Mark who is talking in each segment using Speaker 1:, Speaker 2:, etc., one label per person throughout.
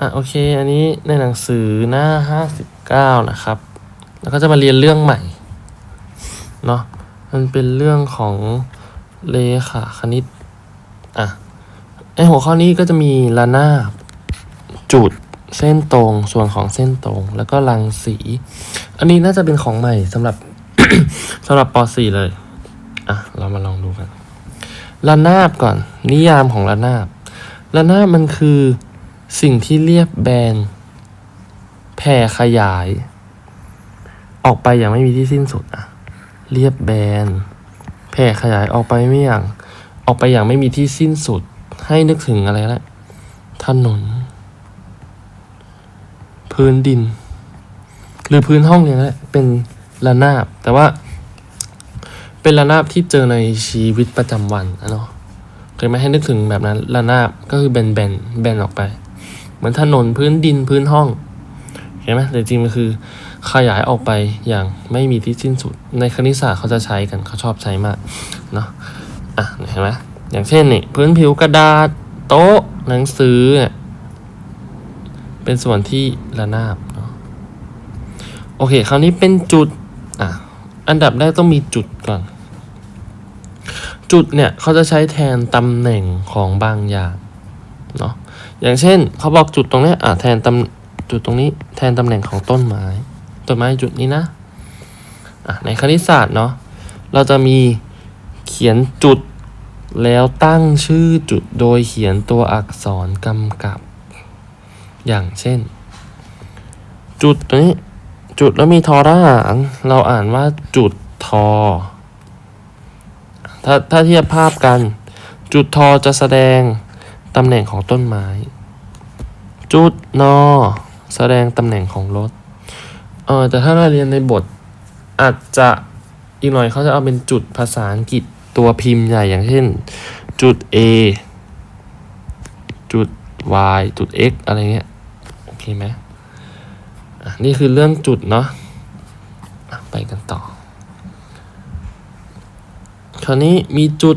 Speaker 1: อะโอเค อันนี้ในหนังสือหน้าห้าสิบเก้านะครับ แล้วก็จะมาเรียนเรื่องใหม่เนาะมันเป็นเรื่องของเลขาคณิตอะไอหัวข้อนี้ก็จะมีระนาบจุดเส้นตรงส่วนของเส้นตรง แล้วก็รังสี อันนี้น่าจะเป็นของใหม่สำหรับสำหรับป .4 เลย อะ เรามาลองดูกันระนาบก่อน นิยามของระนาบระนาบมันคือ สิ่งที่เรียบแบน แผ่ขยาย ออกไปอย่างไม่มีที่สิ้นสุดอะเรียบแบน แผ่ขยายออกไปไม่อย่าง ออกไปอย่างไม่มีที่สิ้นสุด ให้นึกถึงอะไรละถนน พื้นดิน หรือพื้นห้องเนี่ยแหละเป็นระนาบ แต่ว่า เป็นระนาบที่เจอในชีวิตประจำวันอะเนาะเคยไหมให้นึกถึงแบบนั้นระนาบก็คือแบนแบนแบนออกไป เหมือนถนนพื้นดินพื้นห้องเห็นไหมแต่จริงมันคือขยายออกไปอย่างไม่มีที่สิ้นสุด ในคณิตศาสตร์เขาจะใช้กันเขาชอบใช้มากเนาะอะเห็นไหมอย่างเช่นนี่พื้นผิวกระดาษโต๊ะหนังสือเนี่ยเป็นส่วนที่ระนาบเนาะโอเค คราวนี้เป็นจุดอะอันดับแรกต้องมีจุดก่อน จุดเนี่ยเขาจะใช้แทนตำแหน่งของบางอย่างเนาะ อย่างเช่นเขาบอกจุดตรงนี้อะแทนตำจุดตรงนี้แทนตำแหน่งของต้นไม้ต้นไม้จุดนี้นะอะในคณิตศาสตร์เนาะเราจะมีเขียนจุดแล้วตั้งชื่อจุดโดยเขียนตัวอักษรกำกับ อย่างเช่น จุดนี้จุดแล้วมีทอทหารเราอ่านว่าจุดทอ ถ้าถ้าเทียบภาพกัน จุดทอจะแสดง ตำแหน่งของต้นไม้ จุดนอแสดงตำแหน่งของรถเออแต่ถ้าเราเรียนในบทอาจจะอีกหน่อยเขาจะเอาเป็นจุดภาษาอังกฤษตัวพิมพ์ใหญ่อย่างเช่น จุด A จุด Y จุด X อะไรเงี้ยโอเคไหมอะนี่คือเรื่องจุดเนาะอะไปกันต่อคราวนี้มีจุด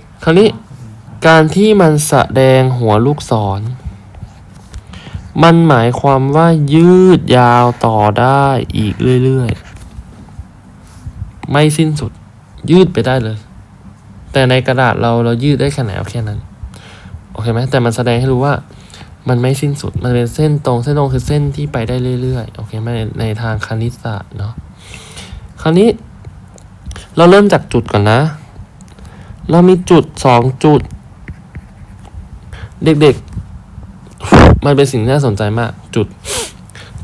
Speaker 1: คราวนี้การที่มันแสดงหัวลูกศร มันหมายความว่ายืดยาวต่อได้อีกเรื่อยๆ ไม่สิ้นสุด ยืดไปได้เลย แต่ในกระดาษเราเรายืดได้แค่ไหนเอาแค่นั้น โอเคไหมแต่มันแสดงให้รู้ว่า มันไม่สิ้นสุด มันเป็นเส้นตรง เส้นตรงคือเส้นที่ไปได้เรื่อยๆ โอเคไหมในในทางคณิตศาสตร์เนาะ คราวนี้ เราเริ่มจากจุดก่อนนะ เรามีจุดสองจุด เด็กๆ มันเป็นสิ่งที่น่าสนใจมากจุด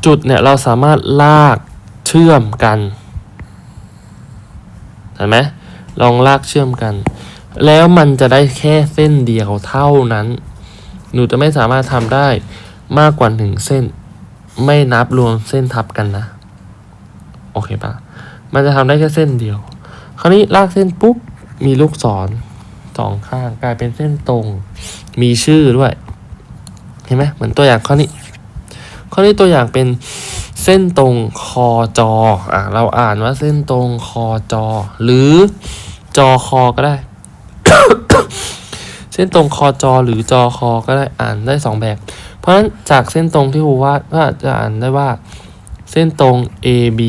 Speaker 1: จุดเนี่ยเราสามารถลากเชื่อมกันเห็นไหมลองลากเชื่อมกัน แล้วมันจะได้แค่เส้นเดียวเท่านั้น หนูจะไม่สามารถทำได้มากกว่าหนึ่งเส้น ไม่นับรวมเส้นทับกันนะ โอเคปะมันจะทำได้แค่เส้นเดียว คราวนี้ลากเส้นปุ๊บ มีลูกศรสองข้างกลายเป็นเส้นตรง มีชื่อด้วย เห็นไหมเหมือนตัวอย่างข้อนี้ ข้อนี้ตัวอย่างเป็นเส้นตรงคอจออะเราอ่านว่าเส้นตรงคอจอ หรือจอคอก็ได้ เส้นตรงคอจอหรือจอคอก็ได้อ่านได้สองแบบ เพราะฉะนั้นจากเส้นตรงที่ครูวาดก็จะอ่านได้ว่า เส้นตรง AB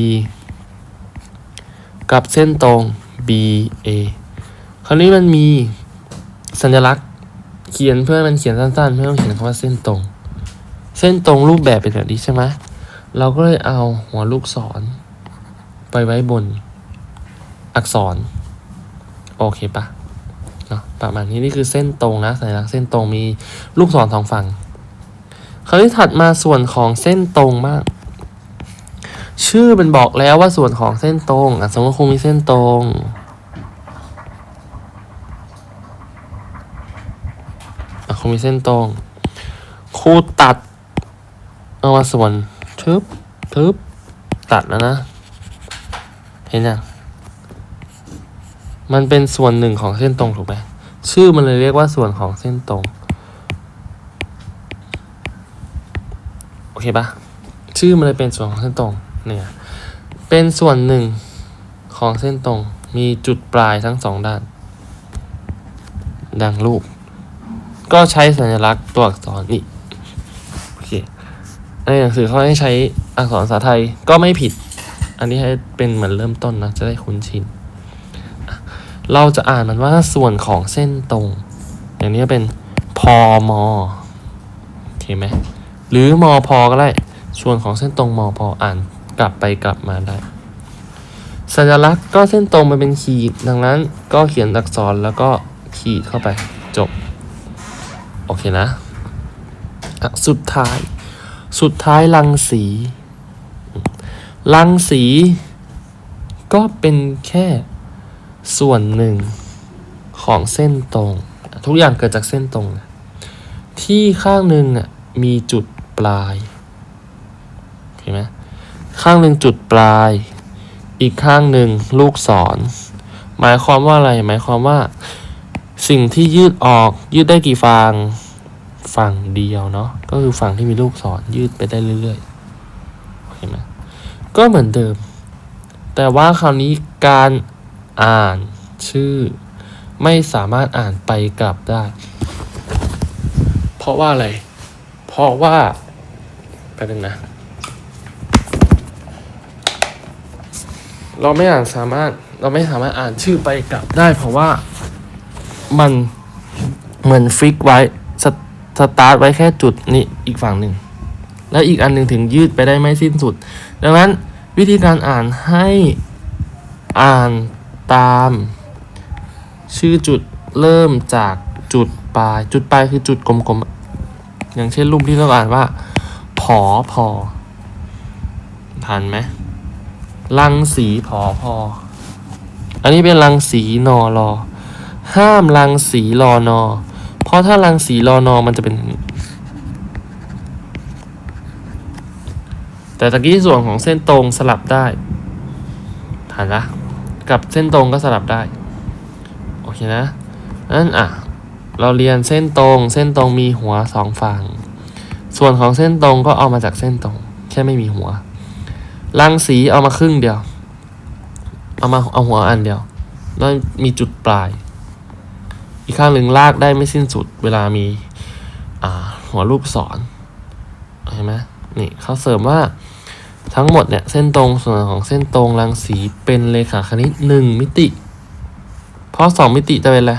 Speaker 1: กับเส้นตรง BA คราวนี้มันมีสัญลักษณ์เขียนเพื่อให้มันเขียนสั้นๆ ไม่ต้องเขียนคำว่าเส้นตรง เส้นตรงรูปแบบเป็นแบบนี้ใช่ไหมเราก็เลยเอาหัวลูกศร ไปไว้บนอักษร โอเคปะเนาะประมาณนี้นี่คือเส้นตรงนะสัญลักษณ์เส้นตรงมีลูกศรสองฝั่งคราวนี้ถัดมาส่วนของเส้นตรงมากชื่อมันบอกแล้วว่าส่วนของเส้นตรงสมมติครูมีเส้นตรงอะ ครูมีเส้นตรงคครูตัดเอามาส่วนทึบทึบตัดแล้วนะ เห็นยังมันเป็นส่วนหนึ่งของเส้นตรงถูกไหมชื่อมันเลยเรียกว่าส่วนของเส้นตรง โอเคปะชื่อมันเลยเป็นส่วนของเส้นตรงเนี่ยเป็นส่วนหนึ่งของเส้นตรงมีจุดปลายทั้งสองด้าน ดังรูป ก็ใช้สัญลักษณ์ตัวอักษรนี่โอเคในหนังสือเขาให้ใช้อักษรภาษาไทยก็ไม่ผิด อันนี้ให้เป็นเหมือนเริ่มต้นนะ จะได้คุ้นชิน เราจะอ่านมันว่าส่วนของเส้นตรง อย่างนี้เป็นพอมอโอเคไหมหรือมอพอก็ได้ ส่วนของเส้นตรงมอพออ่านกลับไปกลับมาได้ สัญลักษณ์ก็เส้นตรงมันเป็นขีด ดังนั้นก็เขียนอักษรแล้วก็ขีดเข้าไปจบ โอเคนะะสุดท้าย สุดท้ายรังสี รังสี ก็เป็นแค่ส่วนหนึ่งของเส้นตรง ทุกอย่างเกิดจากเส้นตรง ที่ข้างหนึ่งมีจุดปลายเห็นไหมข้างหนึ่งจุดปลาย อีกข้างหนึ่งลูกศร หมายความว่าอะไร หมายความว่า สิ่งที่ยืดออกยืดได้กี่ฟางฝั่งเดียวเนาะก็คือฝั่งที่มีลูกศรยืดไปได้เรื่อยๆเห็นไหมก็เหมือนเดิม แต่ว่าคราวนี้การอ่านชื่อ ไม่สามารถอ่านไปกลับได้ เพราะว่าอะไร เพราะว่าแป๊บนึงนะ เราไม่อ่านสามารถเราไม่สามารถอ่านชื่อไปกลับได้ เพราะว่า มันเหมือนฟิกไว้สตสตาร์ทไว้แค่จุดนี้อีกฝั่งหนึ่ง แล้วอีกอันหนึ่งถึงยืดไปได้ไม่สิ้นสุด ดังนั้นวิธีการอ่านให้อ่านตาม ชื่อจุดเริ่มจากจุดปลาย จุดปลายคือจุดกลมๆอะอย่างเช่นรูปที่เราอ่านว่า ผอพอทันไหมรังสีผอพอ อันนี้เป็นรังสีนอรอ ห้ามรังสีรอนอ เพราะถ้ารังสีรอนอมันจะเป็นนี้แต่ตะกี้ส่วนของเส้นตรงสลับได้ทันละกับเส้นตรงก็สลับได้ โอเคนะนั้นอะ เราเรียนเส้นตรง เส้นตรงมีหัวสองฝั่ง ส่วนของเส้นตรงก็เอามาจากเส้นตรง แค่ไม่มีหัว รังสีเอามาครึ่งเดียว เอามาเอาหัวอันเดียวแล้วมีจุดปลาย อีกข้างหนึ่งลากได้ไม่สิ้นสุด เวลามีหัวรูปศรเห็นไหมนี่เขาเสริมว่าทั้งหมดเนี่ยเส้นตรงส่วนของเส้นตรงรังสีเป็นเลขาคณิตหนึ่งมิติ เพราะสองมิติจะเป็นอะไร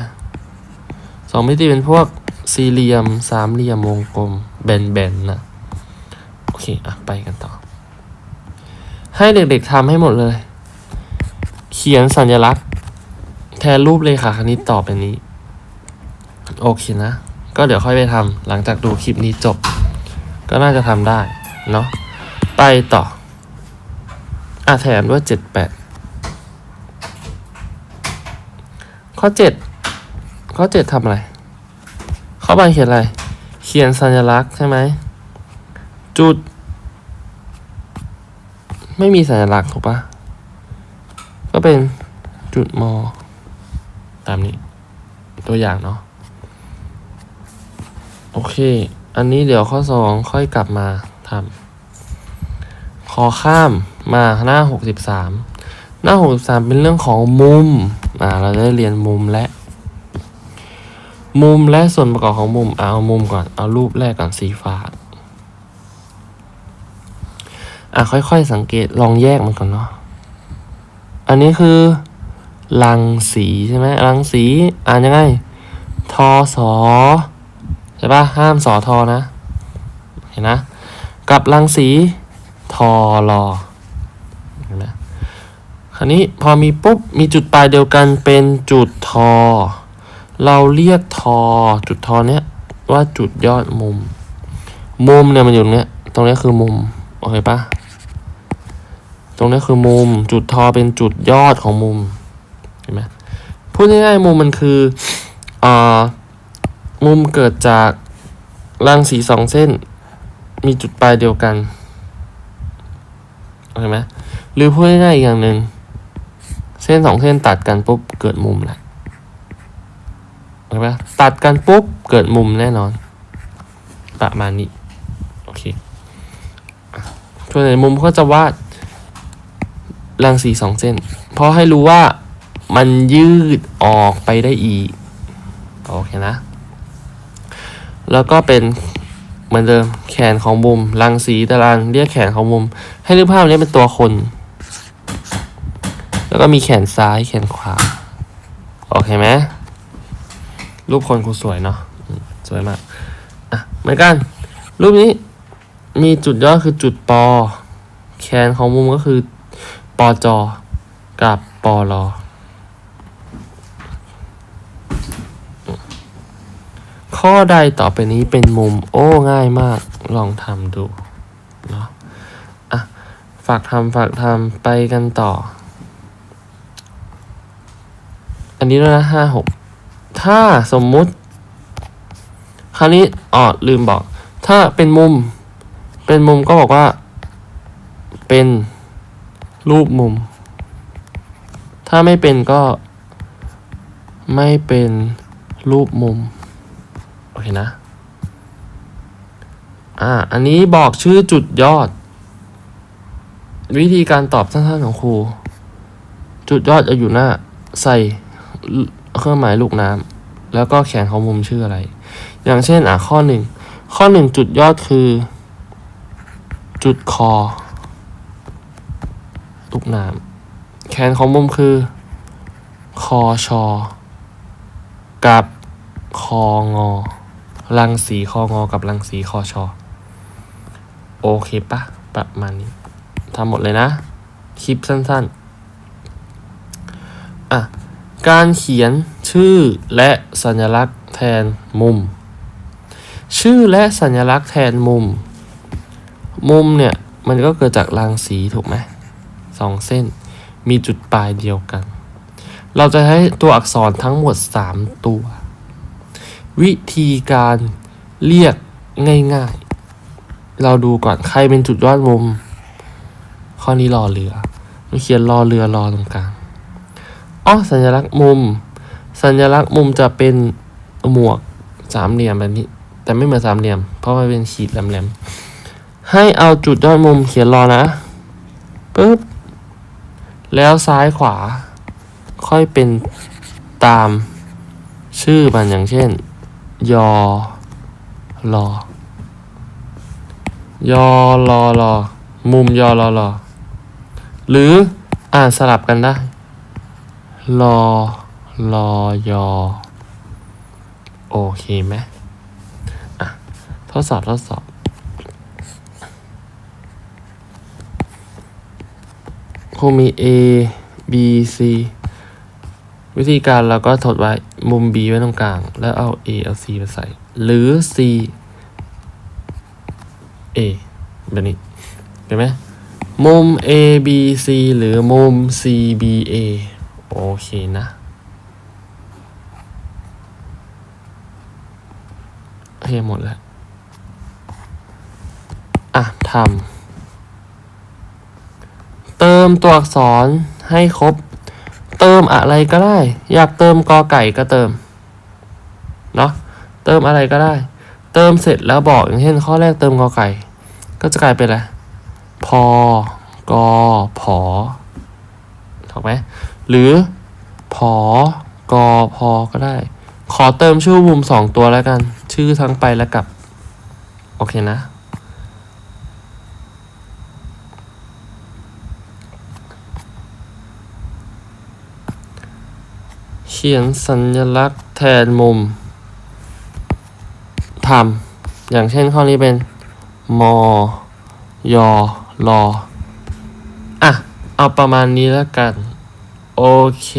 Speaker 1: สองมิติเป็นพวกสี่เหลี่ยมสามเหลี่ยมวงกลมแบนๆนะโอเคอะไปกันต่อ ให้เด็กๆทำให้หมดเลย เขียนสัญลักษณ์ แทนรูปเลขาคณิตต่อไปนี้ โอเคนะ ก็เดี๋ยวค่อยไปทำหลังจากดูคลิปนี้จบ ก็น่าจะทำได้เนาะไปต่ออะแถมด้วยเจ็ดแปดข้อเจ็ดข้อเจ็ดทำอะไร ข้อไปเขียนอะไร เขียนสัญลักษณ์ใช่ไหม จุด ไม่มีสัญลักษณ์ถูกปะก็เป็นจุดมอ ตามนี้ ตัวอย่างเนาะ โอเค อันนี้เดี๋ยวข้อสองค่อยกลับมาทำขอข้ามมาหน้าหกสิบสามหน้าหกสิบสามเป็นเรื่องของมุม อ่า เราจะได้เรียนมุมและ มุมและส่วนประกอบของมุม เอามุมก่อน เอารูปแรกก่อนสีฟ้าอะ ค่อยๆ สังเกตลองแยกมันก่อนเนาะ อันนี้คือรังสีใช่ไหมรังสี อ่านยังไง ทอสอ ใช่ปะห้ามสอทอนะ เห็นนะ กับรังสีทอรอเห็นไหมคราวนี้พอมีปุ๊บ มีจุดปลายเดียวกันเป็นจุดทอ เราเรียกทอ จุดทอเนี้ยว่าจุดยอดมุม มุมเนี่ยมันอยู่ตรงเนี้ย ตรงเนี้ยคือมุม โอเคปะตรงเนี้ยคือมุม จุดทอเป็นจุดยอดของมุม เห็นไหมพูดง่ายๆมุมมันคืออ่า มุมเกิดจากรังสีสองเส้น มีจุดปลายเดียวกันโอเคไหมหรือพูดง่ายๆอีกอย่างหนึ่งเส้นสองเส้นตัดกันปุ๊บเกิดมุมแหละโอเคปะตัดกันปุ๊บเกิดมุมแน่นอน ประมาณนี้ โอเคส่วนในมุมก็จะวาดรังสีสองเส้น เพราะให้รู้ว่ามันยืดออกไปได้อีก โอเคนะ แล้วก็เป็นเหมือนเดิมแขนของมุมรังสีตารางเรียกแขนของมุม ให้นึกภาพนี้เป็นตัวคน แล้วก็มีแขนซ้ายแขนขวา โอเคไหมรูปคนครูสวยเนาะสวยมากอะเหมือนกัน รูปนี้มีจุดยอดคือจุดปอ แขนของมุมก็คือปอจอกับปอลอ ข้อใดต่อไปนี้เป็นมุมโอ้ง่ายมาก ลองทำดูเนาะอะฝากทำฝากทำไปกันต่อ อันนี้ด้วยนะห้าหกถ้าสมมุติ คราวนี้อ๋อลืมบอก ถ้าเป็นมุม เป็นมุมก็บอกว่า เป็นรูปมุม ถ้าไม่เป็นก็ไม่เป็นรูปมุม โอเคนะ อ่า อันนี้บอกชื่อจุดยอด วิธีการตอบสั้นๆของครู จุดยอดจะอยู่หน้า ใส่เครื่องหมายลูกน้ำแล้วก็แขนของมุมชื่ออะไร อย่างเช่น อะข้อหนึ่ง ข้อหนึ่งจุดยอดคือ จุดคอลูกน้ำแขนของมุมคือ คอชอกับคองอ รังสีคองอกับรังสีคอชอโอเคปะประมาณนี้ทำหมดเลยนะ คลิปสั้นๆ อะ การเขียนชื่อและสัญลักษณ์แทนมุม ชื่อและสัญลักษณ์แทนมุม มุมเนี่ย มันก็เกิดจากรังสีถูกไหมสองเส้น มีจุดปลายเดียวกัน เราจะใช้ตัวอักษรทั้งหมด 3 ตัว วิธีการเรียกง่ายๆ เราดูก่อนใครเป็นจุดยอดมุม ข้อนี้รอเรือเราเขียนรอเรือรอตรงกลางอ๋อสัญลักษณ์มุม สัญลักษณ์มุมจะเป็นหมวกสามเหลี่ยมแบบนี้ แต่ไม่เหมือนสามเหลี่ยม เพราะมันเป็นขีดแหลมๆ ให้เอาจุดยอดมุมเขียนรอนะปึ๊บแล้วซ้ายขวา ค่อยเป็นตามชื่อมันอย่างเช่น ยอรอยอรอรอมุมยอรอรอหรืออ่านสลับกันได้รอรอยอโอเคไหมอะทดสอบทดสอบคงมี A B C วิธีการเราก็ถดไว้มุม B ไว้ตรงกลาง แล้วเอา A เอา C มาใส่ หรือ C A แบบนี้เห็นไหมมุม A B C หรือมุม C B A โอเคนะ โอเคหมดแล้ว อะทำเติมตัวอักษรให้ครบ เติมอะไรก็ได้ อยากเติมกอไก่ก็เติมเนาะเติมอะไรก็ได้ เติมเสร็จแล้วบอกอย่างเช่นข้อแรกเติมกอไก่ ก็จะกลายเป็นอะไรพอกอผอถูกไหมหรือผอกอพอก็ได้ ขอเติมชื่อมุมสองตัวแล้วกัน ชื่อทั้งไปและกลับ โอเคนะ ขียนสัญลักษณ์แทนมุมทำอย่างเช่นข้อนี้เป็น มยอรออะ เอาประมาณนี้แล้วกัน โอเค